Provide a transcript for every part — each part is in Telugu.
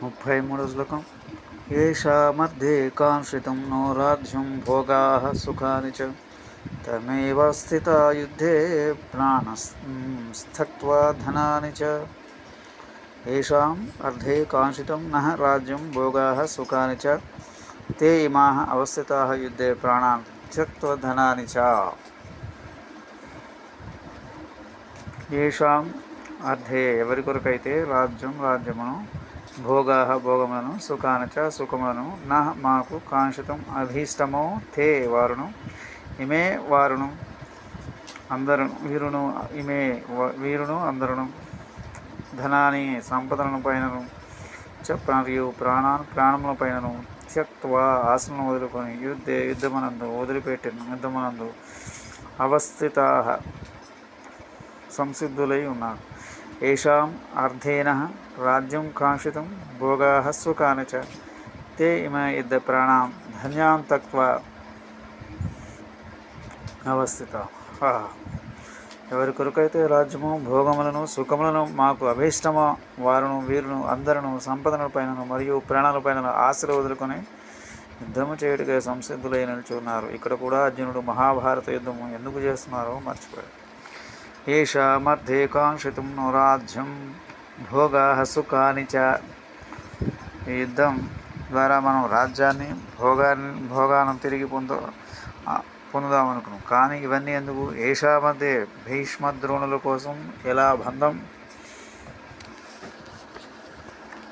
ముప్పై మూడో శ్లోకం ఏషా మధ్యే కాంక్షితం నో రాజ్యం భోగా సుఖాని చ తమేవ స్థిత యుద్ధే ప్రాణస్థత్వా ధనాని చ ఏషాం అర్ధే కాంక్షితం నః రాజ్యం భోగా సుఖాని చ తే ఇమాః అవస్థితాः యుద్ధే ప్రాణాన్ త్యక్త్వా ధనాని చ ఏషాం అర్థే ఎవరి కొరకైతే రాజ్యం రాజ్యమును భోగా భోగములను సుఖానచ సుఖములను నా మాకు కాంక్షితం అభీష్టమో తే వారును ఇమే వారును అందరు వీరును ఇమే వీరును అందరును ధనాన్ని సంపదలను పైనను చ మరియు ప్రాణా ప్రాణముల పైనను త్యక్వా ఆశలను వదులుకొని యుద్ధే యుద్ధమనందు వదిలిపెట్టిన యుద్ధమనందు అవస్థితా సంసిద్ధులై ఉన్నారు ఏషాం అర్థేన రాజ్యం కాంక్షితం భోగా సుఖాని చ తే ఇమ యుద్ధ ప్రాణాం ధన్యాం తక్వా అవస్థిత ఎవరి కొరకైతే రాజ్యము భోగములను సుఖములను మాకు అభీష్టమో వారును వీరును అందరును సంపదల పైన మరియు ప్రాణాలపైన ఆశలు వదులుకొని యుద్ధము చేయుటగా సంసిద్ధులై నిల్చున్నారు. ఇక్కడ కూడా అర్జునుడు మహాభారత యుద్ధము ఎందుకు చేస్తున్నారో మర్చిపోయాడు ఏషా మధ్యే కాంక్షితం ను రాజ్యం భోగా సుఖాని చ ఈ యుద్ధం ద్వారా మనం రాజ్యాన్ని భోగాన్ని భోగాలను తిరిగి పొంద పొందుదామనుకున్నాం. పొందుదాం అనుకున్నాం కానీ ఇవన్నీ ఎందుకు? ఏషా మధ్య భీష్మ ద్రోణుల కోసం ఎలా బంధం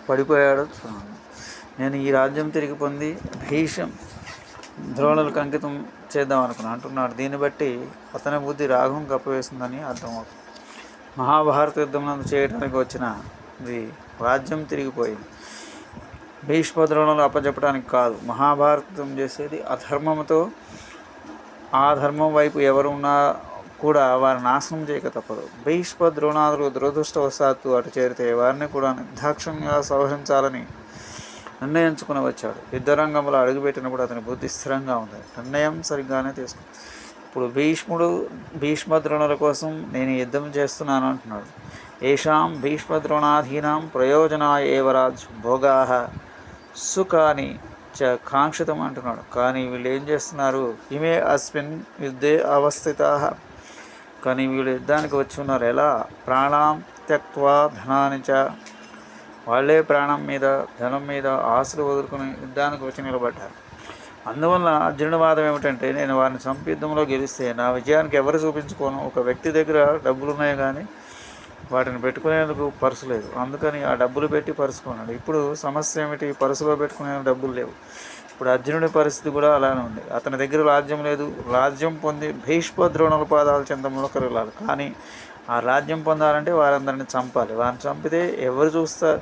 పడిపోయాడో చూడండి నేను ఈ రాజ్యం తిరిగి పొంది భీష్మ ద్రోణులకు అంకితం చేద్దాం అనుకున్నాను. అంటున్నాడు. దీన్ని బట్టి అతని బుద్ధి రాఘవం కప్పవేసిందని అర్థమవుతుంది మహాభారత యుద్ధం చేయడానికి వచ్చిన ఇది రాజ్యం తిరిగిపోయింది. భీష్మ ద్రోణులు అప్పచెప్పడానికి కాదు. మహాభారతం చేసేది అధర్మంతో ఆ ధర్మం వైపు ఎవరు ఉన్నా కూడా వారి నాశనం చేయక తప్పదు. భీష్మ ద్రోణాదులు దురదృష్టవశాత్తు అటు చేరితే వారిని కూడా నిర్దాక్షంగా సంహరించాలని నిర్ణయించుకుని వచ్చాడు. యుద్ధరంగంలో అడుగుపెట్టినప్పుడు అతని బుద్ధి స్థిరంగా ఉంది. నిర్ణయం సరిగ్గానే తీసుకుంది. ఇప్పుడు భీష్ముడు భీష్మద్రోణుల కోసం నేను యుద్ధం చేస్తున్నాను అంటున్నాడు. ఏషాం భీష్మద్రోణాధీనాం ప్రయోజనాయ ఏవరాజ్ భోగా సుఖాని చ కాంక్షితం అంటున్నాడు. కానీ వీళ్ళు ఏం చేస్తున్నారు? ఇమే అస్మిన్ యుద్ధే అవస్థితా. కానీ వీళ్ళు యుద్ధానికి వచ్చి ఉన్నారు. ఎలా? ప్రాణాం త్యక్వా ధనాని చ వాళ్ళే ప్రాణం మీద ధనం మీద ఆశలు వదులుకుని యుద్ధానికి వచ్చి నిలబడ్డారు. అందువల్ల అర్జునుడి వాదం ఏమిటంటే నేను వారిని సంపిద్ధంలో గెలిస్తే నా విజయానికి ఎవరు చూపించుకోను? ఒక వ్యక్తి దగ్గర డబ్బులు ఉన్నాయి కానీ వాటిని పెట్టుకునేందుకు పర్సు లేదు. అందుకని ఆ డబ్బులు పెట్టి పర్సు కొన్నాడు ఇప్పుడు సమస్య ఏమిటి? పర్సులో పెట్టుకునే డబ్బులు లేవు. ఇప్పుడు అర్జునుడి పరిస్థితి కూడా అలానే ఉంది. అతని దగ్గర రాజ్యం లేదు. రాజ్యం పొంది భీష్మ ద్రోణుల పాదాల చెందంలో కరగాలి కానీ ఆ రాజ్యం పొందాలంటే వారందరిని చంపాలి. వారిని చంపితే ఎవరు చూస్తా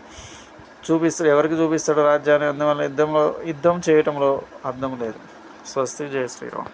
చూపిస్తాడు ఎవరికి చూపిస్తాడు రాజ్యాన్ని? అందువల్ల యుద్ధంలో యుద్ధం చేయటంలో అర్థం లేదు. స్వస్తి జయ శ్రీరామ్.